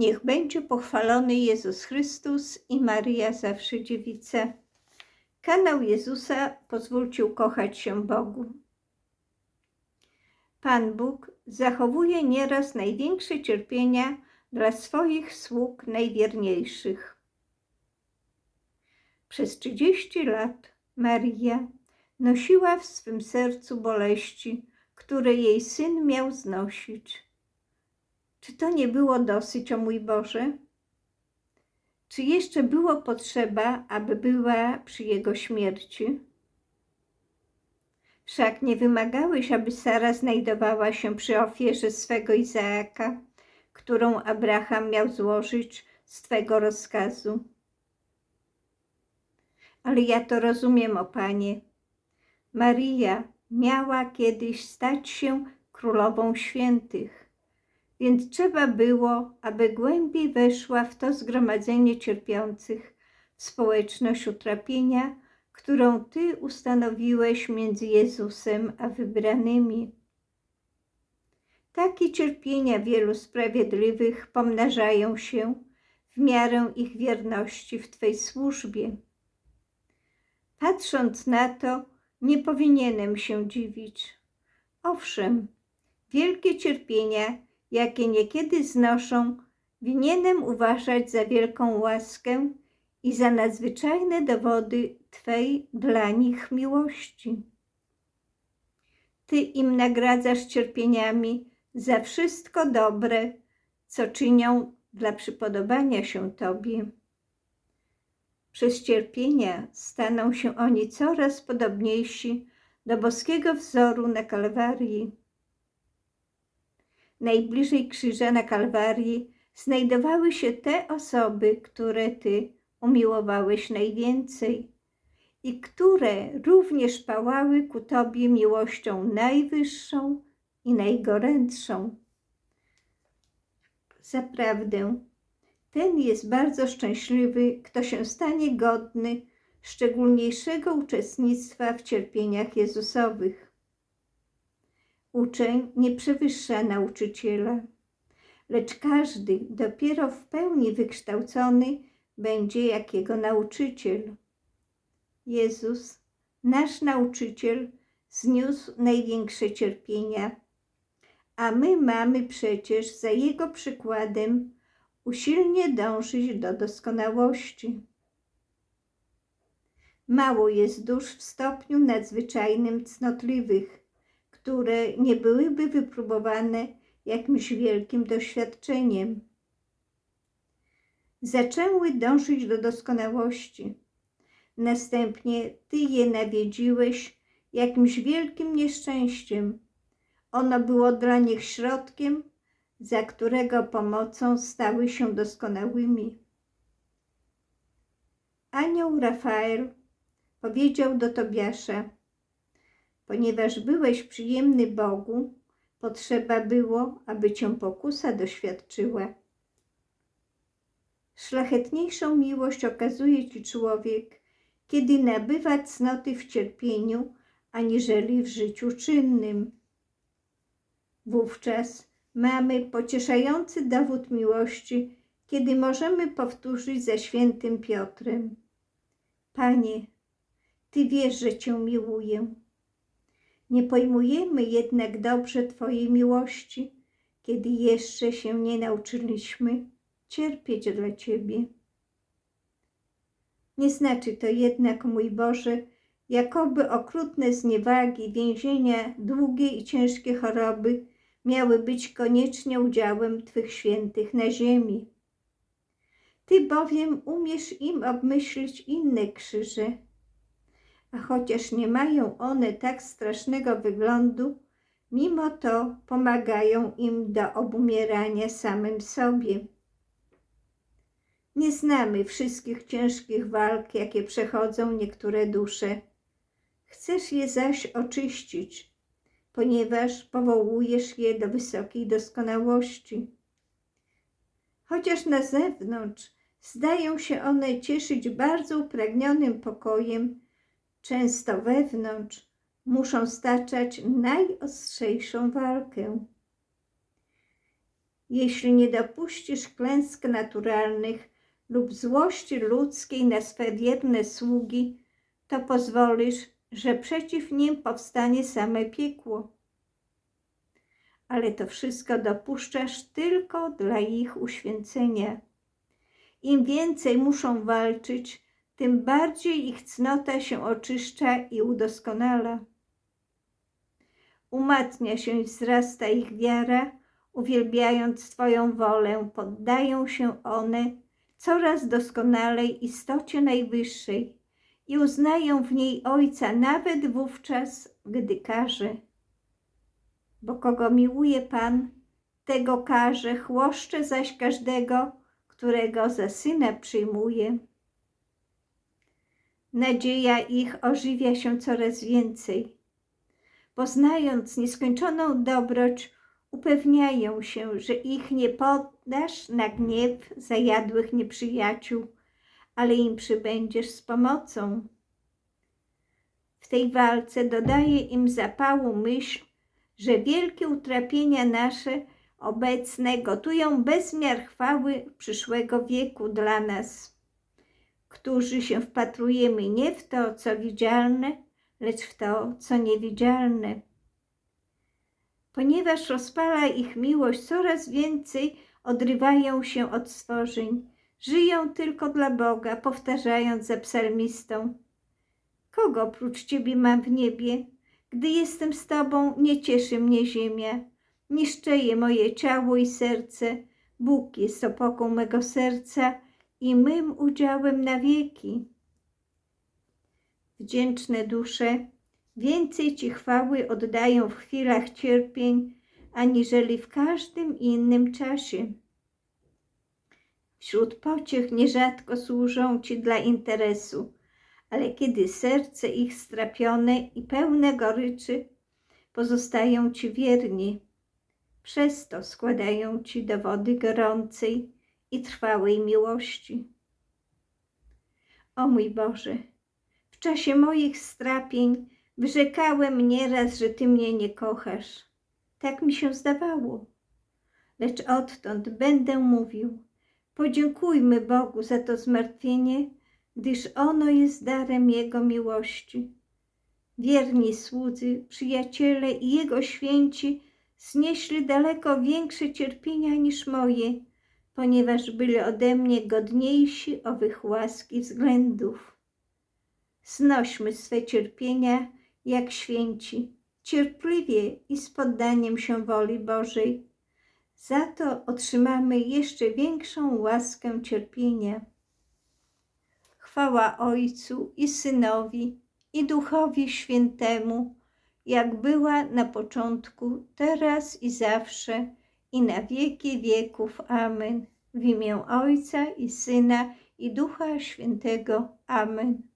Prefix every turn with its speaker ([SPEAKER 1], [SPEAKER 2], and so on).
[SPEAKER 1] Niech będzie pochwalony Jezus Chrystus i Maryja zawsze dziewica. Kanał Jezusa pozwólcie ukochać się Bogu. Pan Bóg zachowuje nieraz największe cierpienia dla swoich sług najwierniejszych. Przez 30 lat Maria nosiła w swym sercu boleści, które jej syn miał znosić. Czy to nie było dosyć, o mój Boże? Czy jeszcze było potrzeba, aby była przy jego śmierci? Wszak nie wymagałeś, aby Sara znajdowała się przy ofierze swego Izaaka, którą Abraham miał złożyć z Twego rozkazu. Ale ja to rozumiem, o Panie. Maria miała kiedyś stać się królową świętych, więc trzeba było, aby głębiej weszła w to zgromadzenie cierpiących, społeczność utrapienia, którą Ty ustanowiłeś między Jezusem a wybranymi. Takie cierpienia wielu sprawiedliwych pomnażają się w miarę ich wierności w Twej służbie. Patrząc na to, nie powinienem się dziwić. Owszem, wielkie cierpienia, jakie niekiedy znoszą, winienem uważać za wielką łaskę i za nadzwyczajne dowody Twej dla nich miłości. Ty im nagradzasz cierpieniami za wszystko dobre, co czynią dla przypodobania się Tobie. Przez cierpienia staną się oni coraz podobniejsi do boskiego wzoru na Kalwarii. Najbliżej krzyża na Kalwarii znajdowały się te osoby, które Ty umiłowałeś najwięcej i które również pałały ku Tobie miłością najwyższą i najgorętszą. Zaprawdę, ten jest bardzo szczęśliwy, kto się stanie godny szczególniejszego uczestnictwa w cierpieniach Jezusowych. Uczeń nie przewyższa nauczyciela, lecz każdy dopiero w pełni wykształcony będzie jak jego nauczyciel. Jezus, nasz nauczyciel, zniósł największe cierpienia, a my mamy przecież za jego przykładem usilnie dążyć do doskonałości. Mało jest dusz w stopniu nadzwyczajnym cnotliwych, które nie byłyby wypróbowane jakimś wielkim doświadczeniem. Zaczęły dążyć do doskonałości. Następnie Ty je nawiedziłeś jakimś wielkim nieszczęściem. Ono było dla nich środkiem, za którego pomocą stały się doskonałymi. Anioł Rafael powiedział do Tobiasza, ponieważ byłeś przyjemny Bogu, potrzeba było, aby cię pokusa doświadczyła. Szlachetniejszą miłość okazuje ci człowiek, kiedy nabywa cnoty w cierpieniu, aniżeli w życiu czynnym. Wówczas mamy pocieszający dowód miłości, kiedy możemy powtórzyć ze świętym Piotrem: Panie, Ty wiesz, że Cię miłuję. Nie pojmujemy jednak dobrze Twojej miłości, kiedy jeszcze się nie nauczyliśmy cierpieć dla Ciebie. Nie znaczy to jednak, mój Boże, jakoby okrutne zniewagi, więzienia, długie i ciężkie choroby miały być koniecznie udziałem Twych świętych na ziemi. Ty bowiem umiesz im obmyślić inne krzyże, a chociaż nie mają one tak strasznego wyglądu, mimo to pomagają im do obumierania samym sobie. Nie znamy wszystkich ciężkich walk, jakie przechodzą niektóre dusze. Chcesz je zaś oczyścić, ponieważ powołujesz je do wysokiej doskonałości. Chociaż na zewnątrz zdają się one cieszyć bardzo upragnionym pokojem, często wewnątrz muszą staczać najostrzejszą walkę. jeśli nie dopuścisz klęsk naturalnych lub złości ludzkiej na swe wierne sługi, to pozwolisz, że przeciw nim powstanie same piekło. Ale to wszystko dopuszczasz tylko dla ich uświęcenia. Im więcej muszą walczyć, tym bardziej ich cnota się oczyszcza i udoskonala. Umatnia się i wzrasta ich wiara, uwielbiając Twoją wolę, poddają się one coraz doskonalej istocie najwyższej i uznają w niej Ojca nawet wówczas, gdy każe. Bo kogo miłuje Pan, tego karze, chłoszcze zaś każdego, którego za syna przyjmuje. Nadzieja ich ożywia się coraz więcej. Poznając nieskończoną dobroć, upewniają się, że ich nie poddasz na gniew zajadłych nieprzyjaciół, ale im przybędziesz z pomocą. W tej walce dodaje im zapału myśl, że wielkie utrapienia nasze obecne gotują bezmiar chwały przyszłego wieku dla nas, którzy się wpatrujemy nie w to, co widzialne, lecz w to, co niewidzialne. Ponieważ rozpala ich miłość, coraz więcej odrywają się od stworzeń, żyją tylko dla Boga, powtarzając za psalmistą: Kogo oprócz Ciebie mam w niebie? Gdy jestem z Tobą, nie cieszy mnie ziemia, niszczeje moje ciało i serce. Bóg jest opoką mego serca i mym udziałem na wieki. Wdzięczne dusze więcej Ci chwały oddają w chwilach cierpień, aniżeli w każdym innym czasie. Wśród pociech nierzadko służą Ci dla interesu, ale kiedy serce ich strapione i pełne goryczy, pozostają Ci wierni. Przez to składają Ci dowody gorącej i trwałej miłości. O mój Boże, w czasie moich strapień wyrzekałem nieraz, że Ty mnie nie kochasz. Tak mi się zdawało. Lecz odtąd będę mówił, podziękujmy Bogu za to zmartwienie, gdyż ono jest darem Jego miłości. Wierni słudzy, przyjaciele i Jego święci znieśli daleko większe cierpienia niż moje, ponieważ byli ode mnie godniejsi owych łaski względów. Znośmy swe cierpienia jak święci, cierpliwie i z poddaniem się woli Bożej. Za to otrzymamy jeszcze większą łaskę cierpienia. Chwała Ojcu i Synowi i Duchowi Świętemu, jak była na początku, teraz i zawsze, i na wieki wieków. Amen. W imię Ojca i Syna i Ducha Świętego. Amen.